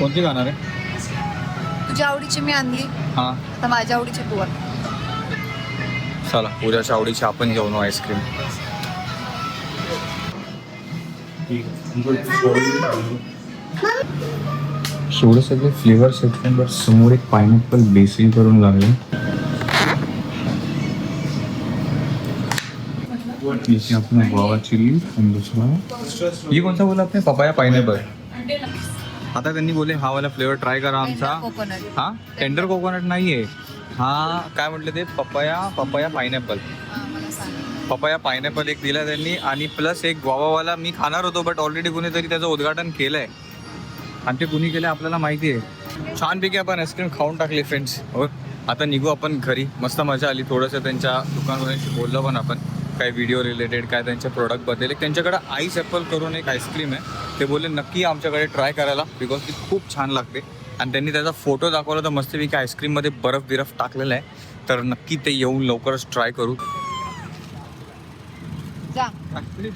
कोणती खाणार आहे? तुझ्या आवडीची मी आणली. हां. आता माझ्या आवडीची तू आण. चला पूजाच्या आवडीची आपण घेऊन आईस्क्रीम एवढं सगळे फ्लेवर सेक्शन वर समोर एक पायनॅपल बेसिल करून लागले. आपण गोवा चिली आणि दुसरा ही कोणता बोला आपण पपाया पायनॅपल आता त्यांनी बोलले हा वाला फ्लेवर ट्राय करा आमचा. कोकोनट हा? टेंडर कोकोनट नाहीये. हा काय म्हटलं ते? पपया पपया पायनॅपल मला सांग. पपया पायनॅपल एक दिला त्यांनी आणि प्लस एक गुआवावाला मी खाणार होतो बट ऑलरेडी कुणीतरी त्याचं उद्घाटन केलंय. आणि ते कुणी केलं आपल्याला माहिती आहे छानपैकी आपण आईस्क्रीम खाऊन टाकली फ्रेंड्स हो आता निघू आपण घरी. मस्त मजा आली. थोडंसं त्यांच्या दुकानवाल्यांशी बोललो पण आपण. काय व्हिडिओ रिलेटेड काय त्यांच्या प्रोडक्टबद्दल एक त्यांच्याकडे आईस ॲपल करून एक आईस्क्रीम आहे. ते बोलले नक्की आमच्याकडे ट्राय करायला बिकॉज ती खूप छान लागते. आणि त्यांनी त्याचा फोटो दाखवला तर मस्तपैकी आईस्क्रीममध्ये बर्फ बिरफ टाकलेला आहे. तर नक्की ते येऊन लवकरच ट्राय करू.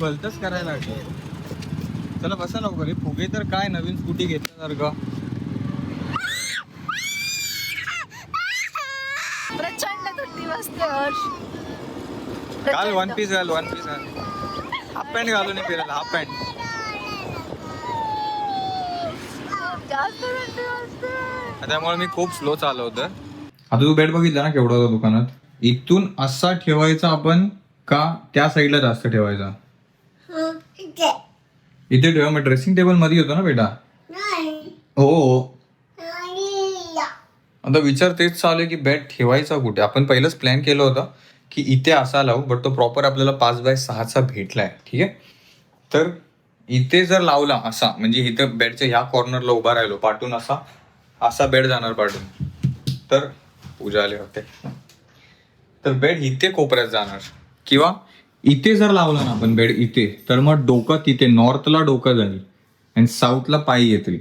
भलतच करायला चला बसा लवकर. हे फुगे तर काय नवीन स्कूटी घेतल्यासारखं. प्रचंड थंडी वाजते हर्ष. काल वन. पीस घाल वन पीस घाल. हाफ पॅन्ट घालून फिरायला हाफ पॅन्ट जास्त थंडी वाजते त्यामुळे मी खूप स्लो चालवतो आता तू बेड बघितला ना केवढा होता दुकानात? इथून असा ठेवायचा आपण का त्या साईडला जास्त ठेवायचा? इथे ठेवा मग ड्रेसिंग टेबलमध्ये होतो ना बेटा? हो. हो आता विचार तेच चालू आहे की बेड ठेवायचा कुठे? आपण पहिलंच प्लॅन केलं होतं की इथे असा लावू बट तो प्रॉपर आपल्याला पाच बाय सहाचा भेटलाय ठीक आहे? तर इथे जर लावला असा म्हणजे इथं बेडच्या ह्या कॉर्नरला उभा राहिलो पाठून असा असा बेड जाणार पाठून. तर पूजा आले होते तर बेड इथे कोपऱ्यात जाणार. किंवा इथे जर लावला ना आपण बेड इथे तर मग डोकं तिथे नॉर्थला डोकं जाईल आणि साऊथला पायी येतील.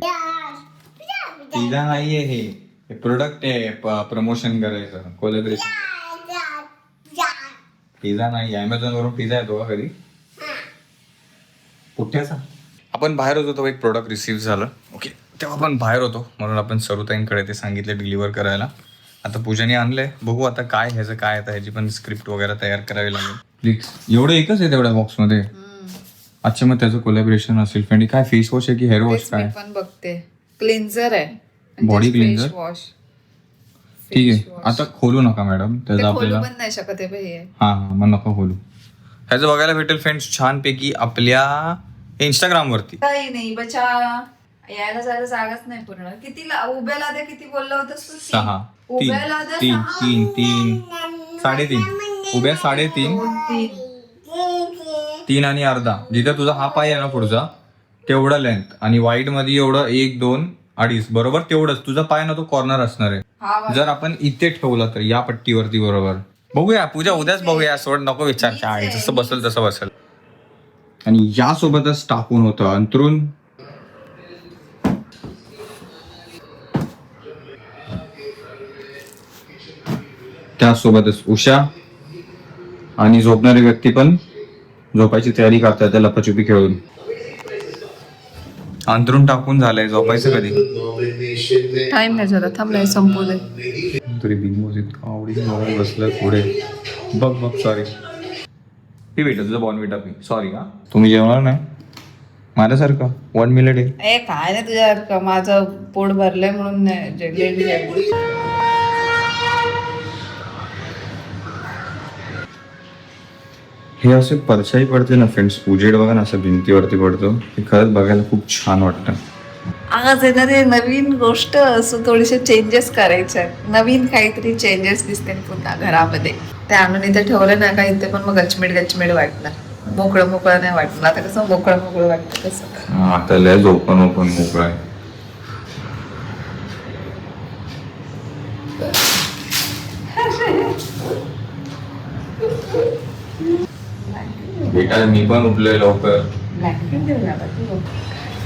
पिझ्झा नाहीये हे. हे प्रोडक्ट आहे प्रमोशन करायचं कोलॅबरेशन पिझ्झा नाही अमेझॉन वरून पिझ्झा येतो का कधी पुठ्याचा आपण बाहेर होतो तेव्हा एक प्रोडक्ट रिसीव्ह झालं. ओके तेव्हा आपण बाहेर होतो म्हणून आपण सरुताईंकडे ते सांगितले डिलिव्हर करायला. आता पूजाने आणलंय. बघू आता काय ह्याचं काय आता ह्याची पण स्क्रिप्ट वगैरे तयार करावी लागेल. प्लीज एवढं एकच आहे तेवढ्या बॉक्समध्ये अच्छा मग त्याचं कोलॅबरेशन असेल. फ्रेंड काय फेस वॉश आहे की हेअर वॉश काय? पण बघते. क्लिन्झर आहे. Body cleanser? वॉश ठीक आहे. आता खोलू नका मॅडम ते त्याचं आपल्याला पण नाही शकत आहे बाई. हे. हा हा मग नको खोलू. ह्याचं बघायला भेटेल फ्रेंड्स छानपैकी आपल्या इंस्टाग्राम वरती. काही नाही बचा यायला जायला जागाच नाही पूर्ण. किती ला- उभ्याला दे किती बोलला होतास तू? सहा. तीन. तीन सहा. तीन तीन. साडेतीन. उभ्या साडेतीन. दोन तीन. तीन आणि अर्धा. जिथे तुझा हा पाय आहे ना पुढचा तेवढा लेंथ आणि वाईटमध्ये एवढं एक दोन अडीच. बरोबर? तेवढंच. तुझा पाय ना तो कॉर्नर असणार आहे. हा वा- जर आपण इथे ठेवला तर या पट्टीवरती बरोबर. बघूया पूजा उद्याच बघूया. सोड नको विचार. काय जसं बसेल तसं बसेल. आणि यासोबतच टाकून होतं अंतरून त्यासोबतच उषा आणि झोपणारी व्यक्ती पण झोपायची तयारी करतात त्या लपाछुपी खेळून. अंतरून टाकून झालंय झोपायचं कधी? टाइम नाही झाला थांब नाही संपू दे तरी बिंगोज इतका बसलाय पुढे. बघ बघ सॉरी हे भेटत तुझं बॉर्नविटा पी सॉरी का तुम्ही जेवणार नाही? माझ्यासारखं? वन मिनिट आहे. ए काय नाही तुझ्या माझं पोट भरलंय म्हणून नाही. हे असे परछाई पडते ना फ्रेंड्स उजेड बघा ना असं भिंतीवरती पडतो. हे खरंच बघायला खूप छान वाटतं. आज ते नवीन गोष्ट असं थोडेसे चेंजेस करायचे आहेत. नवीन काहीतरी चेंजेस दिसते पुन्हा घरामध्ये. ते आणून इथे ठेवलं ना का इथे पण मग गचमिड गचमिड वाटणार. मोकळं मोकळं नाही वाटणार. आता कसं मोकळं मोकळं वाटतं कसं? हा, आता लय झोपण ओपन मोकळा आहे. बेटा मी पण उठलोय लवकर.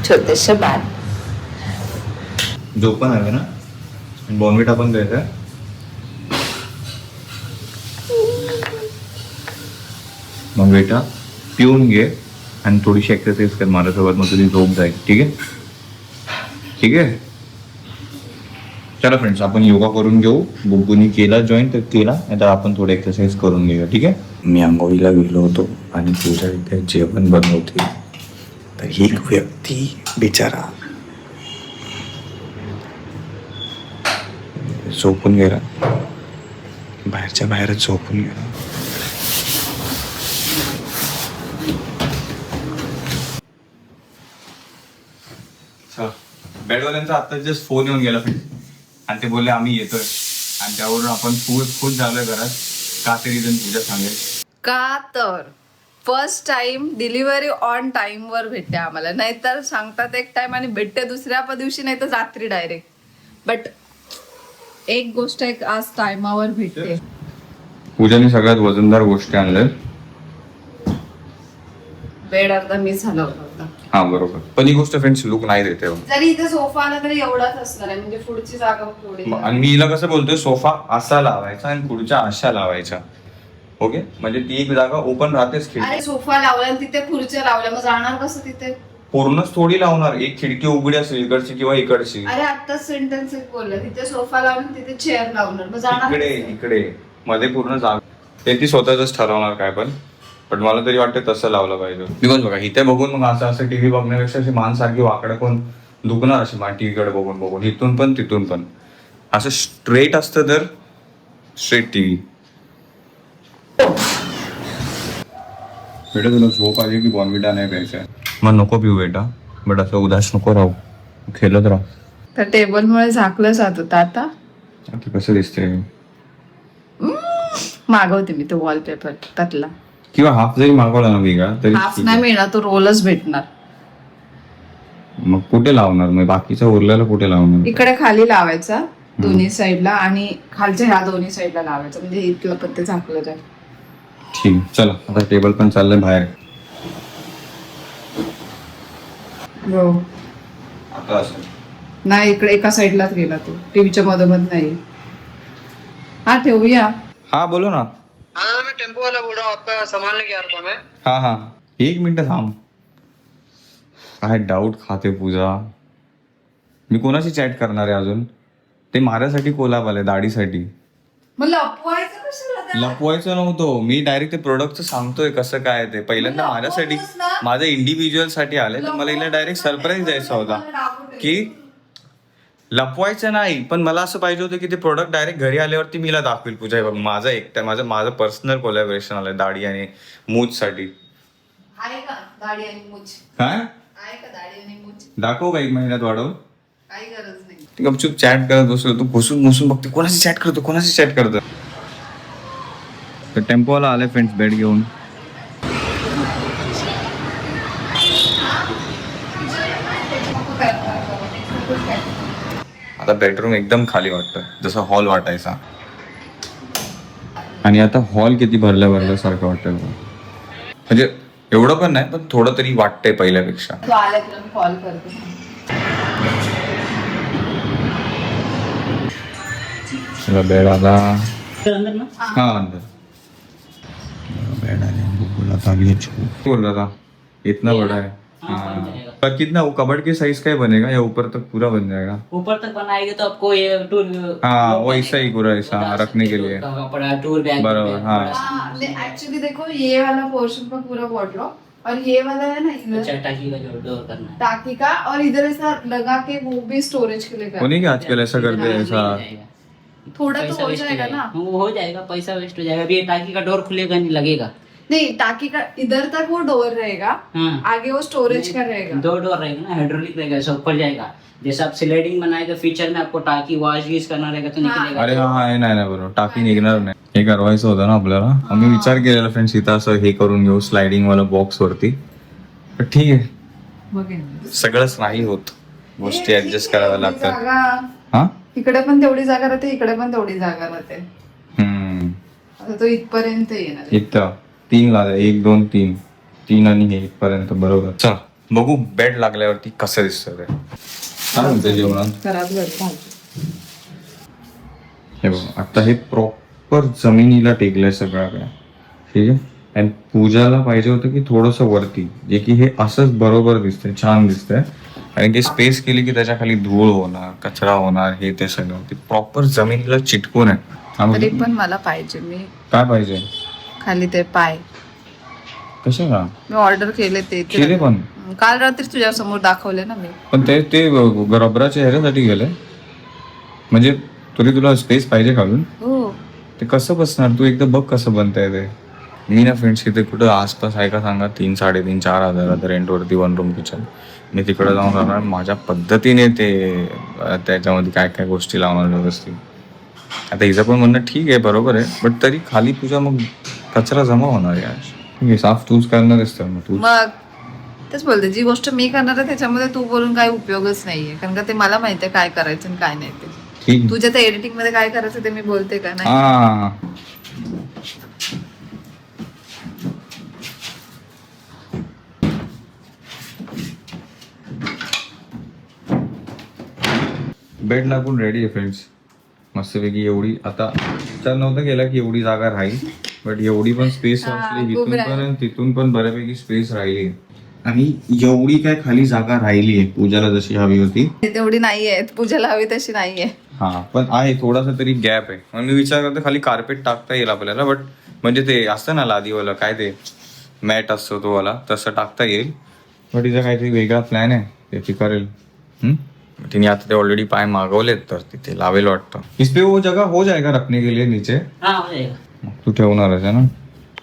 छोटेसे बाल झोप पण हवे ना बॉर्नविटा पण द्यायचा मग बेटा पिऊन घे आणि थोडीशी एक्सरसाइज कर. माझ्यासोबत मग तुझी झोप जाईल. ठीक आहे? ठीक आहे? चला फ्रेंड्स आपण योगा करून घेऊ. बुब्बूनी केला जॉईन तर केला. नाही तर आपण थोडं एक्सरसाइज करून घेऊया. ठीक आहे? मी आंघोळीला गेलो होतो आणि पूजा इथे जेवण बनवते तर एक व्यक्ती बिचारा झोपून गेला. बाहेरच्या बाहेरच झोपून गेला. बेडवाल्यांचा आता जस्ट फोन येऊन गेला आणि ते बोलले आम्ही येतोय. आणि त्यावरून आपण खुश खुश झालोय घरात का ते रिझन पूजा सांगेल. का तर? First time delivery on time वर भेटते आम्हाला. नाहीतर सांगतात एक टाइम आणि भेटते दुसऱ्या दिवशी नाही तर रात्री डायरेक्ट बट एक गोष्ट एक आज टायमावर भेटते. पूजाने सगळ्यात वजनदार गोष्टी आणल्या बेड अर्धा मिस झाला होता. हा बरोबर. पण ही गोष्ट फ्रेंड्स लुक नाही देते बघ. जरी इथे सोफा आला तरी एवढाच असणार आहे. म्हणजे पुढची जागा थोडी मग- आणि मी हिला कसं बोलतोय सोफा असा लावायचा आणि पुढच्या अशा लावायच्या. ओके? म्हणजे ती एक जागा ओपन राहतेच खिडकी. अरे सोफा लावला आणि तिथे खुर्च्या लावल्या. मग जाणार कसं तिथे? पूर्णच थोडी लावणार. एक खिडकी उघडी असेल इकडची किंवा इकडची. अरे आत्ताच सेंटेन्स एक बोलला. तिथे सोफा लावून तिथे चेअर लावणार. मग जाणार इकडे इकडे. मध्ये पूर्ण जागा. ते ती स्वतःच ठरवणार काय पण. पण मला तरी वाटतं तसं लावलं पाहिजे. बिकॉज बघा इथे बघून मग असं असं टीव्ही बघण्यापेक्षा अशी मान सारखी वाकडं कोण दुखणार अशी मान टीव्हीकडे बघून बघून इथून पण तिथून पण. असं स्ट्रेट असतं तर स्ट्रेट टीव्ही. बेटा तुला झोप आली की बॉर्नविटा नाही प्यायचा? मग नको पिऊ बेटा बट असं उदास नको राहू. खेळत राहू. तर टेबलमुळे झाकलं जात होतं आता? आता कसं दिसतंय? मागवते मी तो वॉलपेपर त्यातला. किंवा हाफ जरी मागवला ना वेगळा तरी हाफ ठीक नाही मिळणार तो रोलच भेटणार. मग कुठे लावणार? मग बाकीचा उरलेला कुठे लावणार? इकडे खाली लावायचा दोन्ही साईडला आणि खालच्या ह्या दोन्ही साईडला लावायचं. म्हणजे इथलं पण ते झाकलं जाईल ठीक चला. आता टेबल पण चाललंय बाहेर. हो. आता नाही इकडे एका साईडलाच गेला तो. टीव्हीच्या मधोमध नाही. हा ठेवूया. हा बोलो ना. टेम्पो वाला बोल रहा हूँ आपका सामान लेके आ रहा था मैं। हा हा। एक मिनिट थांब काय डाऊट खाते पूजा। मी कोणाशी चॅट करणार आहे अजून। ते माझ्यासाठी कोलाब आले दाढीसाठी मग लपवायचं कशाला त्याला? लपवायचं नव्हतं मी डायरेक्ट ते प्रोडक्टचं सांगतोय कसं काय ते. पहिल्यांदा माझ्यासाठी ना? माझ्या इंडिव्हिज्युअलसाठी आले तर मला हिला डायरेक्ट सरप्राईज द्यायचा होता. की लपवायचं नाही पण मला असं पाहिजे होतं की ते प्रोडक्ट डायरेक्ट घरी आल्यावरती मी हिला दाखवेल पूजा. बघ माझं एकटा माझं माझं पर्सनल कोलॅबरेशन आलंय दाढी आणि मूजसाठी आहे का? दाढी आणि मूछ काय आहे का दाढी आणि मूछ दाखव का एक महिन्यात वाढवून. काही गरज नाही. ती गपचूप चॅट करत बसलो तू घुसून घुसून बघते कोणाशी चॅट करतो कोणाशी चॅट करतो? टेम्पोवाला आले फ्रेंड्स बेड घेऊन. आता बेडरूम एकदम खाली वाटतं. जसं हॉल वाटायचा. आणि आता हॉल किती भरल्या भरल्यासारखं वाटतंय बघा. म्हणजे एवढं पण नाही पण थोडं तरी वाटतंय पहिल्यापेक्षा. आला कॉल करते. बेड आला. अंदर ना? हाँ अंदर. बेड आने बोला था अभी अच्छा बोल रहा था इतना बड़ा है हाँ पर कितना वो कबड़ की साइज़ का ही बनेगा या ऊपर तक पूरा बन जाएगा? ऊपर तक बनाएँगे तो आपको ये टूर हाँ वो ऐसा ही पूरा ऐसा रखने के लिए। टूर बैग बराबर, हाँ। एक्चुअली देखो ये वाला पोर्शन का पूरा वॉर्डरोब और ये वाला है ना इधर। अच्छा टाकी का जो डोर करना है। टाकी का और इधर ऐसा लगा के वो भी स्टोरेज के लिए वो कर नहीं कि आजकल ऐसा करते हैं ऐसा। थोड़ा तो हो जाएगा ना। हाँ, वो हो जाएगा पैसा वेस्ट हो जाएगा। अभी ये टाकी का डोर खुलेगा नहीं लगेगा। नहीं टाकी का इधर तक वो डोर रहेगा हाँ। आगे वो स्टोरेज का रहेगा। दो डोर रहेगा ना हाइड्रोलिक रहेगा सब ऊपर जाएगा। जैसे आप स्लाइडिंग बनाएगा फ्यूचर में आपको टाकी वॉश यूज करना रहेगा तो निकलेगा। अरे हा हा, नाही नाही बरोबर टाकी निघणार नाही। हे करवायचं होतं ना आपल्याला। आम्ही विचार केलेला फ्रेंड्स इथं असं हे करून घेऊ स्लायडिंग वाला बॉक्स वरती. पण ठीक आहे. बघेन. सगळंच नाही होत. गोष्टी ऍडजस्ट कराव्या लागतात. जागा. हा? इकडे पण तेवढी जागा राहते इकडे पण तेवढी जागा राहते. हम्म. आता तो इथपर्यंत येणार इथं. तीन लागले एक दोन तीन. तीन आणि हे इथपर्यंत बरोबर. चल बघू बेड लागल्यावरती कसं दिसतं ते. काय म्हणते जेवणात घरात. हे बघ आता हे प्रॉपर जमिनीला टेकलंय सगळं काय. ठीक आहे? आणि पूजाला पाहिजे होतं की थोडस वरती जे की हे असंच बरोबर दिसतंय छान दिसतंय. कारण की स्पेस केली की त्याच्याखाली धूळ होणार कचरा होणार हे ते सगळं. ते प्रॉपर जमिनीला चिटकून आहे. हा तरी. पण मला पाहिजे मी काय पाहिजे? खाली ते पाय. कसे का मी ऑर्डर केले ते केले पण? काल रात्री तुझ्या समोर दाखवले ना मी. पण ते ते रबराच्या ह्याच्यासाठी गेले? म्हणजे तरी तुला स्पेस पाहिजे घालून हो. ते कसं बसणार? तू एकदा बघ कसं बनताय ते. मी ना फ्रेंड्स इथे कुठं आसपास आहे का सांगा? तीन साडेतीन चार हजारात रेंटवरती वन रूम किचन मी तिकडे जाऊन राहणार माझ्या पद्धतीने ते अं, त्याच्यामध्ये काय काय गोष्टी लावणार व्यवस्थित. आता हिचं पण म्हणणं ठीक आहे बरोबर आहे. बट तरी खाली तुझा मग कचरा जमा होणार आहे, साफ तूच करणारच तर मग तू मग? तेच बोलते जी गोष्ट मी करणार आहे त्याच्यामध्ये तू बोलून काही उपयोगच नाहीये. कारण का ते मला माहिती आहे काय करायचं आणि काय नाही ते. तुझ्या त्या एडिटिंगमध्ये काय करायचं ते मी बोलते का नाही? बेड लागून रेडी आहे फ्रेंड्स मस्तपैकी एवढी आता विचार नव्हता केला की एवढी जागा राहील. बट एवढी पण स्पेस असली खूप इथून पण तिथून पण बऱ्यापैकी स्पेस राहिली. आणि एवढी काय खाली जागा राहिली आहे पूजाला जशी हवी होती. तेवढी नाहीये पूजाला हवी तशी नाहीये. हा पण आहे थोडासा तरी गॅप आहे. म्हणून मी विचार करतो खाली कार्पेट टाकता येईल आपल्याला बट म्हणजे ते असतं ना लादीवाला काय ते? मॅट असतो तो वाला तसं टाकता येईल. बट तिचा काहीतरी वेगळा प्लॅन आहे ते ती करेल हम्म? तिने आता ते ऑलरेडी पाय मागवलेत तर तिथे लावेल वाटतं. इस पे वो जगह हो जाएगा रखने के लिए नीचे? हाँ हो जाएगा. मग तू ठेवणारच आहे ना?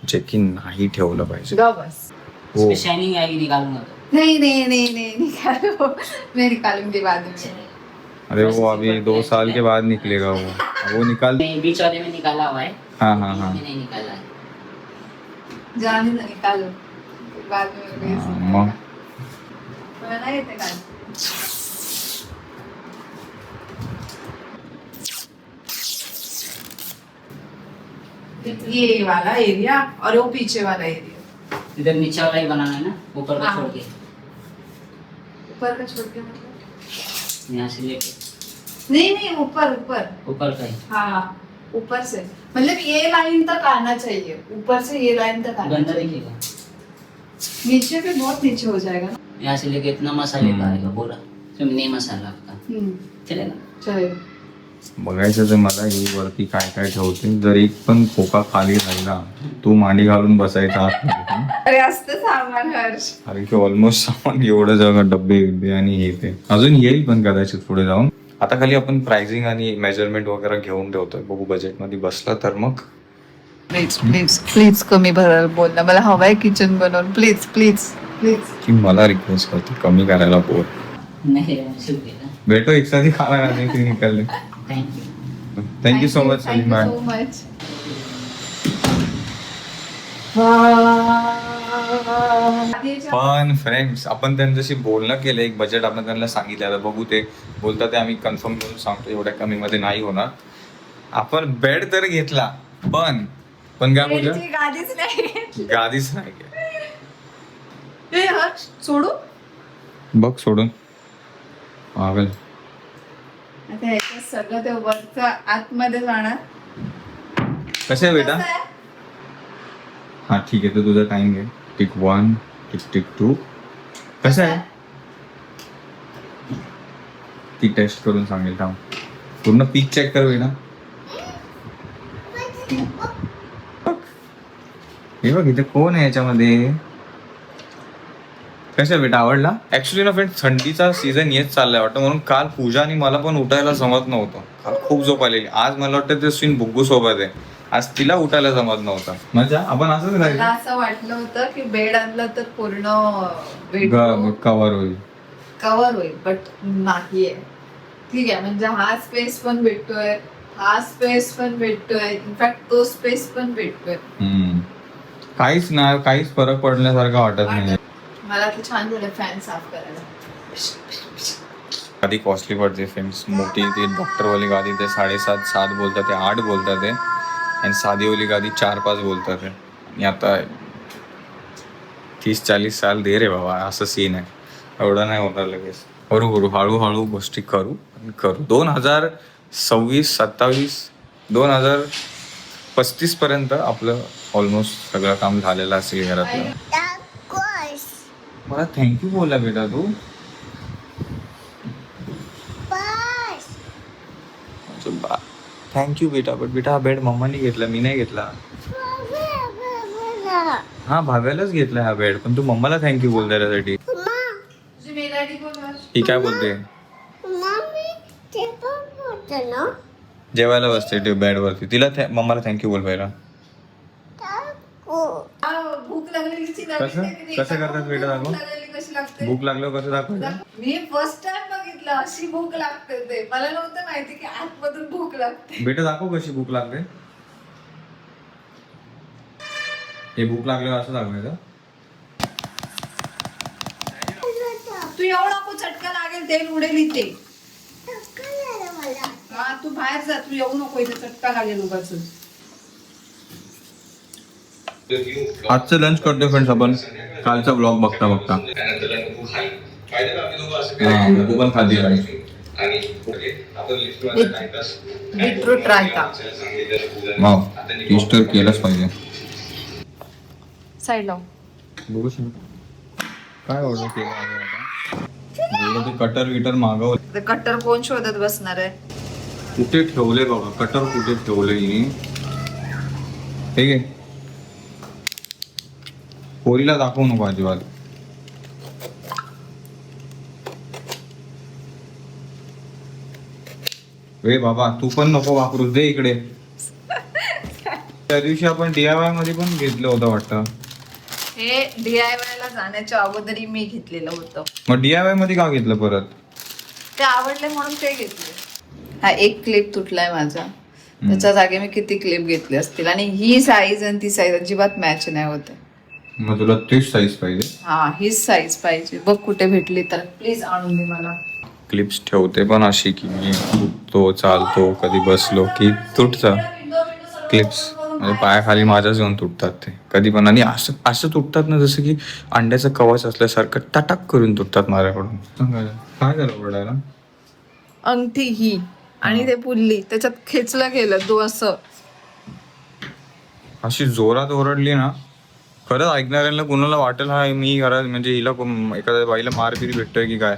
जे की नाही ठेवलं पाहिजे. गा बस. हो. इसमें शाइनिंग आएगी निकालूंगा तो नहीं नहीं नहीं नहीं निकालो मैं निकालूंगी बाद में अरे वो अभी दो साल के बाद निकलेगा वो. वो निकाल बीच वाले में निकाला हुआ है हाँ हाँ. हाँ में नहीं निकाला है जाने ना निकालो. बाद में मेरे को ये हाँ, मला येते ये वाला एरिया और वो पीछे वाला एरिया इधर नीचे वाला ही बनाना है ना ऊपर का हाँ। छोड़ के। ऊपर का छोड़ के मतलब? यहाँ से लेके। नहीं नहीं ऊपर ऊपर। ऊपर का ही। हाँ हाँ ऊपर से। मतलब ये लाइन तक आना चाहिए। ऊपर से ये लाइन तक आना गंदा दिखेगा। नीचे पे बहुत नीचे हो जाएगा ना। यहाँ से लेके इतना मसाले का। आएगा पूरा चिमनी मसाला आपका। हम्म, चलेगा। चलेगा। बघायचं तर मला ही वरती काय काय ठेवते जर एक पण खोका खाली राहिला तू मांडी घालून बसायचा? अरे असतं सामान हर्ष. कारण की ऑलमोस्ट सामान एवढं जगह डब्बे बिब्बे आणि हे ते. अजून येईल पण कदाचित पुढे जाऊन. आता खाली आपण प्राइसिंग आणि मेजरमेंट वगैरे घेऊन ठेवतोय. बघू बजेटमध्ये बसला तर मग. प्लीज प्लीज प्लीज कमी भरायला बोल ना. मला हवाय किचन बनवून. प्लीज प्लीज प्लीज की मला रिक्वेस्ट करते कमी करायला पोर नहीं बेटो एक साथ ही खाना खाने के लिए निकल thank you thank you so much so much पण फ्रेंड्स आपण त्यांच्याशी बोलणं केलं एक बजेट आपण त्यांना सांगितलं. बघू ते बोलतात ते आम्ही कन्फर्म करून सांगतो एवढ्या कमी मध्ये नाही होणार. आपण बेड तर घेतला पण पण काय बोलूया गादीच नाही. गादीच नाही. सोडू? बघ सोडून. आता ह्याच्यात सगळं ते वरचं आतमध्ये जाणार. कसे आहे बेटा? हा ठीक आहे. तर तुझा टाइम घे. Tick one tick tick two कसं आहे? ती टेस्ट करून सांगेल थांब. पूर्ण पीक चेक कर बेटा. हे बघ इथे कोण आहे याच्यामध्ये? कसं बेटा आवडला? ऍक्च्युली ना फ्रेंड थंडीचा सीझन येत चाललाय वाटतं म्हणून काल पूजा आणि मला पण उठायला जमत नव्हतं. काल खूप झोप आलेली. आज मला वाटतं ते स्विन बुग्गू सोबत आहे. आज तिला उठायला जमत नव्हतं. मजा? आपण असंच मला राहिलं? असं वाटलं होतं की बेड आणलं तर पूर्ण बेड कव्हर होईल. कव्हर होईल बट नाहीये. ठीक आहे म्हणजे हा स्पेस पण भेटतोय हा स्पेस पण भेटतोय. इनफॅक्ट तो स्पेस पण भेटतोय. काहीच नाही काहीच फरक पडण्यासारखं वाटत नाही मला ते छान झालं फॅन साफ करायला. गादी कॉस्टली पडते फ्रेंड्स मोठी ती डॉक्टरवाली गादी ते साडेसात सात बोलतात ते आठ बोलतात ते. आणि साधीवाली गादी चार पाच बोलतात ते. आणि आता तीस चाळीस साल दे रे बाबा असं सीन आहे. एवढं नाही होणार लगेच. करू करू हळूहळू गोष्टी करू आणि करू. दोन हजार सव्वीस सत्तावीस दोन हजार पस्तीस पर्यंत आपलं ऑलमोस्ट सगळं काम झालेलं असेल घरातलं. मला थँक्यू बोला बेटा तू. थँक्यू बेटा बट बेटा हा बेड मम्मानी घेतला मी नाही घेतला. हा भाव्यालाच घेतला हा बेड पण तू मम्माला थँक्यू बोल त्यासाठी. ही काय बोलते? जेवायला बसते बेड वरती. तिला मम्माला थँक्यू बोल भूक लागलेली कसं? कसं करतात बेटा दाखव कशी लागते? भूक लागल्यावर कसं दाखवायचं मी फर्स्ट टाइम बघितलं अशी भूक लागते ते. मला नव्हतं माहिती की आतमधून भूक लागते. बेटा दाखव कशी भूक लागते. हे भूक लागल्यावर असं दाखवायचं तू एवढा नको चटका लागेल तेल उडेल इथे. हा तू बाहेर जा तू येऊ नको इथे चटका लागेल उगाच आजचं लंच करतोय फ्रेंड्स आपण. कालचा ब्लॉग बघता बघता. हा, तू पण खाल्ली बीटरूट रायता. वाव टेस्ट तर केलंच पाहिजे. साईड बघू शकतो. काय ऑर्डर केलं आहे आता? एवढं ते कटर विटर मागवलं. ते कट्टर कोण शोधत बसणार आहे? कुठे ठेवले बाबा कटर कुठे ठेवले ठीक आहे पोरीला दाखवू नको अजिबात. ए बाबा तू पण नको वापरू दे इकडे. त्या दिवशी आपण डीआयवायमध्ये पण घेतलं होतं वाटतं. हे डीआयवाय ला जाण्याच्या अगोदरही मी घेतलेलं होतं. मग डीआयवायमध्ये का घेतलं परत? ते आवडले म्हणून ते घेतले. हा एक क्लिप तुटलाय माझा. त्याच्या जागी मी किती क्लिप घेतले असतील? आणि ही साईज आणि ती साईज अजिबात मॅच नाही होते. मग तुला तीच साईज पाहिजे. हा हीच साईज पाहिजे. बघ कुठे भेटली तर. प्लीज आणून दे मला. क्लिप्स ठेवते पण अशी की मी उठतो चालतो कधी बसलो की तुटतं. क्लिप्स म्हणजे पायाखाली माझ्याच येऊन तुटतात ते. कधी पण. आणि असं असं तुटतात ना जसं की अंड्याचं कवच असल्यासारखं टटाक करून तुटतात माझ्याकडून. सांगायला. काय झालं ओरडायला? अंगठी ही आणि ते पुल्ली. त्याच्यात खेचलं गेलं तो असं. अशी जोरात ओरडली ना खरंच ऐकणाऱ्यांना कुणाला वाटेल हा मी घरात म्हणजे हिला कोण- एखाद्या बाईला मारबिरी भेटतोय की काय?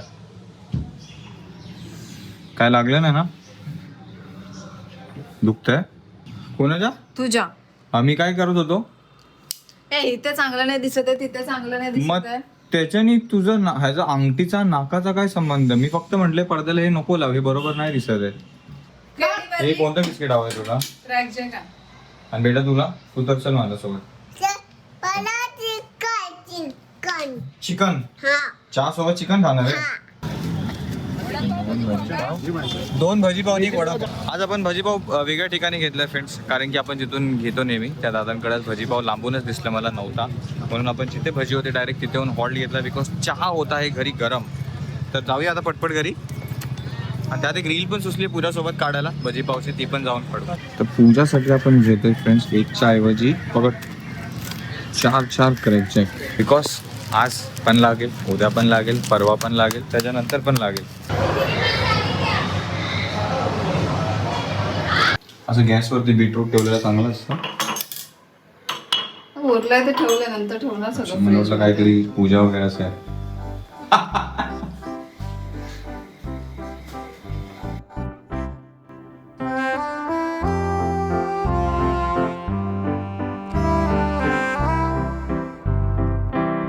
काय लागलं नाही ना? दुखतंय? कोणाच्या? तुझ्या. आम्ही काय करत होतो? ए इथे चांगलं नाही दिसत आहे तिथे चांगलं नाही मग दिसत आहे. त्याच्यानी तुझं ना- ह्याचा अंगठीचा नाकाचा काय संबंध? मी फक्त म्हटलंय पडद्याला हे नको लाव हे बरोबर नाही दिसत आहे. हे कोणतं बिस्किट हवंय तुला? क्रॅक जे का? आणि बेटा तुला तू तर चल माझ्यासोबत. चिकन? चहा सोबत चिकन खाणार आहे? दोन भजी पाव आणि एक वडापाव आज आपण भजी पाव अ, वेगळ्या ठिकाणी घेतलाय फ्रेंड्स कारण की आपण जिथून घेतो नेहमी त्या दादांकडे भजी पाव लांबूनच दिसलं मला नव्हता. म्हणून आपण जिथे भजी होते डायरेक्ट तिथे येऊन हॉल्ट घेतला. बिकॉज चहा होता आहे घरी गरम. तर जाऊया आता पटपट घरी. आणि त्यात एक रील पण सुचली पूजासोबत काढायला. भजी पावची ती पण जाऊन पडतो तर पूजासाठी आपण घेतोय फ्रेंड्स एकच्या ऐवजी बघा चार चार करायचे बिकॉज आज पण लागेल उद्या पण लागेल परवा पण लागेल त्याच्यानंतर पण लागेल. असं गॅसवरती बीटरूट ठेवलेलं चांगलं असतं? उरलंय ते ठेवलं नंतर ठेवणार सगळं काहीतरी पूजा वगैरे असं आहे